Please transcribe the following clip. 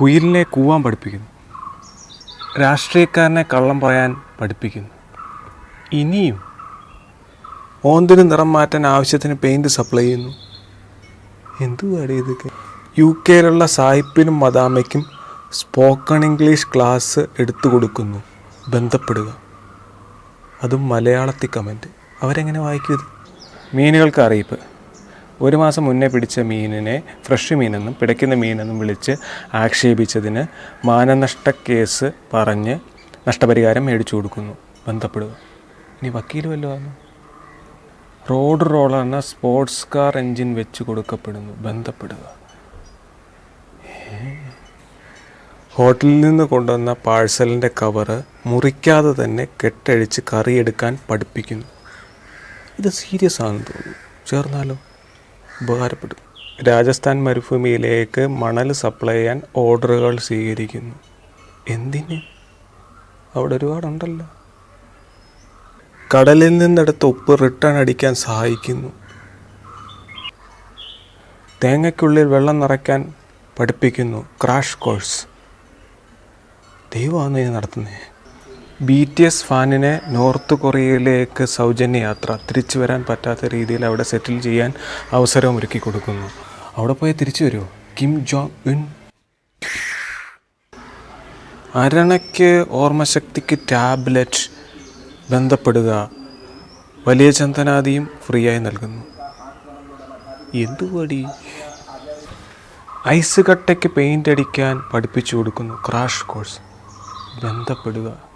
കുയിലിനെ കൂവാൻ പഠിപ്പിക്കുന്നു. രാഷ്ട്രീയക്കാരനെ കള്ളം പറയാൻ പഠിപ്പിക്കുന്നു. ഇനിയും ഓന്തിന് നിറം മാറ്റാൻ ആവശ്യത്തിന് പെയിന്റ് സപ്ലൈ ചെയ്യുന്നു. എന്തുവാടി ഇതൊക്കെ? യു കെയിലുള്ള സായിപ്പിനും മദാമയ്ക്കും സ്പോക്കൺ ഇംഗ്ലീഷ് ക്ലാസ് എടുത്തു കൊടുക്കുന്നു. ബന്ധപ്പെടുക. അതും മലയാളത്തിൽ കമന്റ് അവരെങ്ങനെ വായിക്കും ഇത്? മീനുകൾക്ക് അറിയിപ്പ്. ഒരു മാസം മുന്നേ പിടിച്ച മീനിനെ ഫ്രഷ് മീനെന്നും പിടയ്ക്കുന്ന മീനെന്നും വിളിച്ച് ആക്ഷേപിച്ചതിന് മാനനഷ്ട കേസ് പറഞ്ഞ് നഷ്ടപരിഹാരം മേടിച്ചു കൊടുക്കുന്നു. ബന്ധപ്പെടുക. ഇനി വക്കീൽ വല്ലതാണ് റോഡ് റോളർ എന്ന സ്പോർട്സ് കാർ എൻജിൻ വെച്ച് കൊടുക്കപ്പെടുന്നു. ബന്ധപ്പെടുക. ഹോട്ടലിൽ നിന്ന് കൊണ്ടുവന്ന പാഴ്സലിന്റെ കവറ് മുറിക്കാതെ തന്നെ കെട്ടഴിച്ച് കറിയെടുക്കാൻ പഠിപ്പിക്കുന്നു. ഇത് സീരിയസ് ആണെന്ന് തോന്നുന്നു. ചേർന്നാലോ? ഉപകാരപ്പെടും. രാജസ്ഥാൻ മരുഭൂമിയിലേക്ക് മണൽ സപ്ലൈ ചെയ്യാൻ ഓർഡറുകൾ സ്വീകരിക്കുന്നു. എന്തിന്? അവിടെ ഒരുപാടുണ്ടല്ലോ. കടലിൽ നിന്നെടുത്ത ഉപ്പ് റിട്ടേൺ അടിക്കാൻ സഹായിക്കുന്നു. തേങ്ങയ്ക്കുള്ളിൽ വെള്ളം നിറയ്ക്കാൻ പഠിപ്പിക്കുന്നു ക്രാഷ് കോഴ്സ്. ദൈവമാണ് ഇത് നടത്തുന്നത്. ബി ടി എസ് ഫാനിനെ നോർത്ത് കൊറിയയിലേക്ക് സൗജന്യ യാത്ര തിരിച്ചു വരാൻ പറ്റാത്ത രീതിയിൽ അവിടെ സെറ്റിൽ ചെയ്യാൻ അവസരം ഒരുക്കി കൊടുക്കുന്നു. അവിടെ പോയി തിരിച്ചു വരുമോ കിം ജോങ് ഉൻ. അരണയ്ക്ക് ഓർമ്മശക്തിക്ക് ടാബ്ലറ്റ് ബന്ധപ്പെടുക വലിയ ചന്ദനാദിയും ഫ്രീ ആയി നൽകുന്നു. എന്തുപടി ഐസ് കട്ടയ്ക്ക് പെയിന്റ് അടിക്കാൻ പഠിപ്പിച്ചു കൊടുക്കുന്നു. Crash course. ബന്ധപ്പെടുക.